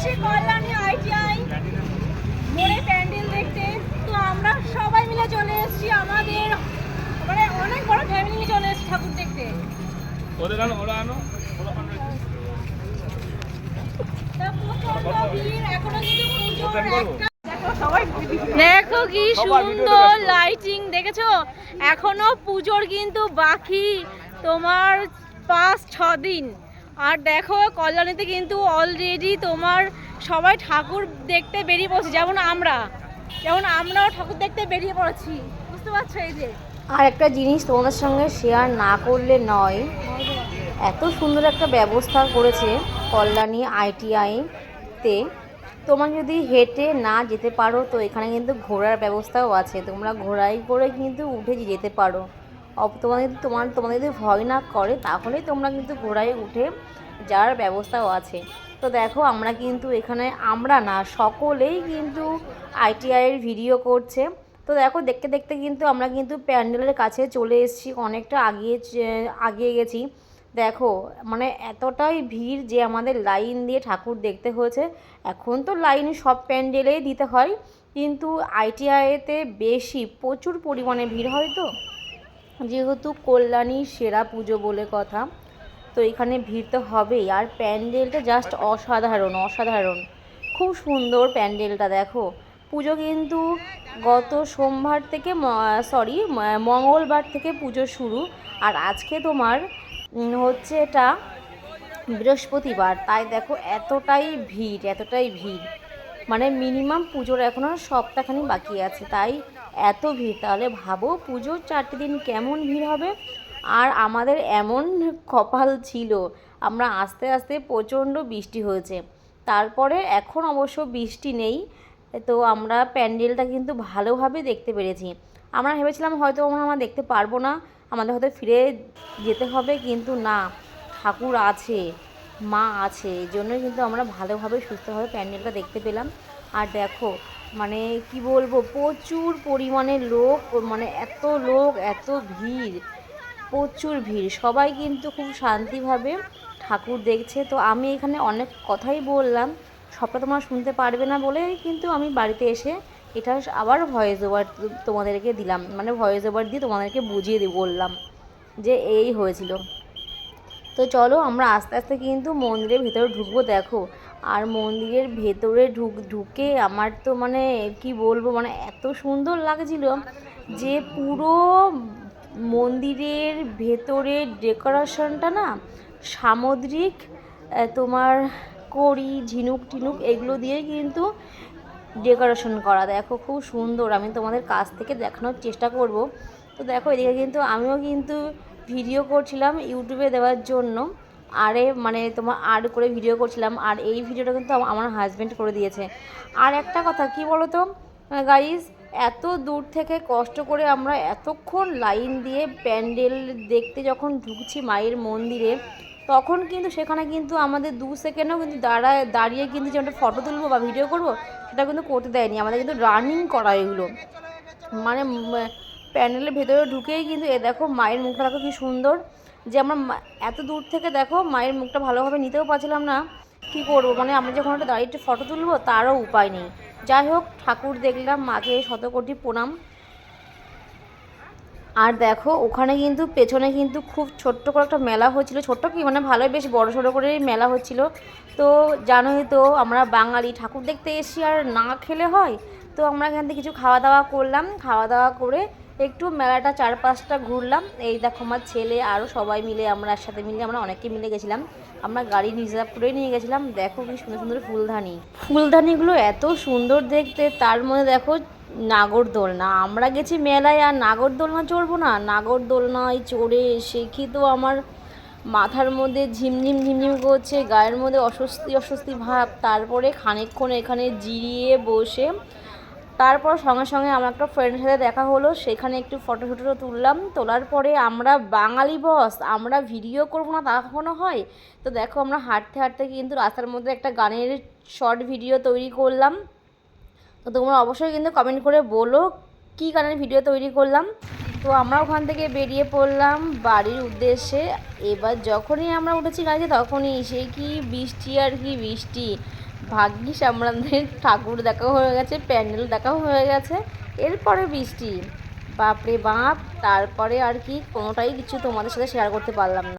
এসেছি কল্যাণী আইটিআই মোড়ে প্যান্ডেল দেখতে। তো আমরা সবাই মিলে চলে এসেছি আমাদের মানে অনেক বড় ফ্যামিলি নিয়ে চলে এসেছি ঠাকুর দেখতে। ওদের আনো ওরা আনো দেখো কি সুন্দর লাইটিং দেখেছ? এখনও পুজোর কিন্তু বাকি তোমার পাঁচ ছ দিন আর দেখো, কল্যাণীতে কিন্তু অলরেডি তোমার সবাই ঠাকুর দেখতে বেরিয়ে পড়ছে, যেমন আমরা। যেমন আমরাও ঠাকুর দেখতে বেরিয়ে পড়েছি। বুঝতে পারছ এই যে? আর একটা জিনিস তোমাদের সঙ্গে শেয়ার না করলে নয়, এত সুন্দর একটা ব্যবস্থা করেছে কল্যাণী আইটিআইতে তোমরা যদি হেঁটে না যেতে পারো, তো এখানে কিন্তু ঘোরার ব্যবস্থাও আছে। তোমরা ঘোড়ায় করে কিন্তু উঠে যেতে পারো। তোমাদের তোমার তোমাদের যদি ভয় না করে, তাহলে তোমরা কিন্তু ঘোড়ায় উঠে যাওয়ার ব্যবস্থাও আছে। তো দেখো, আমরা কিন্তু এখানে, আমরা না, সকলেই কিন্তু আইটিআইয়ের ভিডিও করছে। তো দেখো, দেখতে দেখতে কিন্তু আমরা কিন্তু প্যান্ডেলের কাছে চলে এসেছি, অনেকটা আগিয়ে আগিয়ে গেছি। দেখো মানে এতটাই ভিড় যে আমাদের লাইন দিয়ে ঠাকুর দেখতে হয়েছে। এখন তো লাইন সব প্যান্ডেলেই দিতে হয়, কিন্তু আইটিআইতে বেশি, প্রচুর পরিমাণে ভিড় হয় তো। যেহেতু কল্যাণী সেরা পুজো বলে কথা, তো এখানে ভিড় তো হবেই। আর প্যান্ডেলটা জাস্ট অসাধারণ অসাধারণ। খুব সুন্দর প্যান্ডেলটা, দেখো। পুজো কিন্তু গত সোমবার থেকে সরি মঙ্গলবার থেকে পুজো শুরু। আর আজকে তোমার হচ্ছে এটা বৃহস্পতিবার। তাই দেখো, এতটাই ভিড় এতটাই ভিড়। মানে মিনিমাম পুজোর এখনও সপ্তাহখানি বাকি আছে। তাই এত ভিড়, তাহলে ভাবো পুজোর চারটে দিন কেমন ভিড় হবে? আর আমাদের এমন কপাল ছিল, আমরা আস্তে আস্তে প্রচণ্ড বৃষ্টি হয়েছে। তারপরে এখন অবশ্য বৃষ্টি নেই, তো আমরা প্যান্ডেলটা কিন্তু ভালোভাবে দেখতে পেরেছি। আমরা ভেবেছিলাম হয়তো আমরা দেখতে পারব না, আমাদের হয়তো ফিরে যেতে হবে, কিন্তু না, ঠাকুর আছে, মা আছে, এই জন্যই কিন্তু আমরা ভালোভাবে সুস্থভাবে প্যান্ডেলটা দেখতে পেলাম। আর দেখো মানে কি বলব, প্রচুর পরিমাণে লোক মানে এত লোক, এত ভিড়, প্রচুর ভিড়। সবাই কিন্তু খুব শান্তিভাবে ঠাকুর দেখছে। তো আমি এখানে অনেক কথাই বললাম, সবটা তোমরা শুনতে পারবে না বলে কিন্তু আমি বাড়িতে এসে এটা আবার ভয়েস ওভার তোমাদেরকে দিলাম মানে ভয়েস ওভার দিয়ে তোমাদেরকে বুঝিয়ে বললাম যে এই হয়েছিল। তো চলো আমরা আস্তে আস্তে কিন্তু মন্দিরের ভেতরে ঢুকবো, দেখো। আর মন্দিরের ভেতরে ঢুক, ঢুকে আমার তো মানে কি বলব মানে এত সুন্দর লাগছিল যে পুরো মন্দিরের ভেতরের ডেকোরেশনটা না সামুদ্রিক তোমার কড়ি, ঝিনুক টিনুক এগুলো দিয়ে কিন্তু ডেকোরেশন করা। দেখো খুব সুন্দর, আমি তোমাদের কাছ থেকে দেখানোর চেষ্টা করব। তো দেখো এদিকে কিন্তু আমিও কিন্তু ভিডিও করছিলাম ইউটিউবে দেওয়ার জন্য। আরে মানে তোমার আর করে ভিডিও করছিলাম, আর এই ভিডিওটা কিন্তু আমার হাজব্যান্ড করে দিয়েছে। আর একটা কথা, কি বলো তো গাইজ এত দূর থেকে কষ্ট করে আমরা এতক্ষণ লাইন দিয়ে প্যান্ডেল দেখতে যখন ঢুকছি মায়ের মন্দিরে, তখন কিন্তু সেখানে কিন্তু আমাদের দু সেকেন্ডও কিন্তু দাঁড়ায়, দাঁড়িয়ে কিন্তু যে আমরা ফটো তুলবো বা ভিডিও করব, সেটা কিন্তু করতে দেয়নি। আমাদের কিন্তু রানিং করা এগুলো। মানে প্যান্ডেলের ভেতরে ঢুকেই কিন্তু, এ দেখো মায়ের মুখটা, দেখো কি সুন্দর। যে আমরা এত দূর থেকে দেখো মায়ের মুখটা ভালোভাবে নিতেও পারছিলাম না। কি করব? মানে আমরা যখন একটা দাঁড়িয়ে ফটো তুলবো, তারও উপায় নেই। যাই হোক, ঠাকুর দেখলাম, মাকে শতকোটি প্রণাম। আর দেখো, ওখানে কিন্তু পেছনে কিন্তু খুব ছোট্ট করে একটা মেলা হচ্ছিল। ছোট্ট কি? মানে ভালোই, বেশ বড় সড়ো করে মেলা হচ্ছিল। তো জানোই তো, আমরা বাঙালি, ঠাকুর দেখতে এসি আর না খেলে হয়। তো আমরা এখান থেকে কিছু খাওয়া দাওয়া করলাম। খাওয়া দাওয়া করে একটু মেলাটা চার পাঁচটা ঘুরলাম। এই দেখো আমার ছেলে আরও সবাই মিলে, আমরা একসাথে মিলে, আমরা অনেকে মিলে গেছিলাম। আমরা গাড়ি রিজার্ভ করে নিয়ে গেছিলাম। দেখো কি সুন্দর সুন্দর ফুলদানি ফুলদানিগুলো এত সুন্দর দেখতে, তার মধ্যে দেখো নাগরদোলনা। আমরা গেছি মেলায় আর নাগরদোলনা চড়বো না। নাগরদোলনায় চড়ে এসে কি তো আমার মাথার মধ্যে ঝিমঝিম ঝিমঝিম করছে, গায়ের মধ্যে অস্বস্তি অস্বস্তি ভাব। তারপরে খানিকক্ষণ এখানে জিরিয়ে বসে তারপর সঙ্গে সঙ্গে আমার একটা ফ্রেন্ডের সাথে দেখা হলো, সেখানে একটু ফটো ফটো তুললাম, তোলার পরে আমরা বাঙালি বস আমরা ভিডিও করব না তা কখনো হয়? তো দেখো আমরা হাঁটতে হাঁটতে কিন্তু রাস্তার মধ্যে একটা গানের শর্ট ভিডিও তৈরি করলাম। তো তোমরা অবশ্যই কিন্তু কমেন্ট করে বলো, কী গানের ভিডিও তৈরি করলাম? তো আমরা ওখান থেকে বেরিয়ে পড়লাম বাড়ির উদ্দেশ্যে। এবার যখনই আমরা উঠেছি গাড়িতে, তখনই সে কি বৃষ্টি আর কি বৃষ্টি। ভাগ্যিস আমাদের ঠাকুর দেখাও হয়ে গেছে, প্যান্ডেল দেখাও হয়ে গেছে, এরপরে বৃষ্টি। বাপরে বাপ, তারপরে আর কি কোনোটাই কিছু তোমাদের সাথে শেয়ার করতে পারলাম না।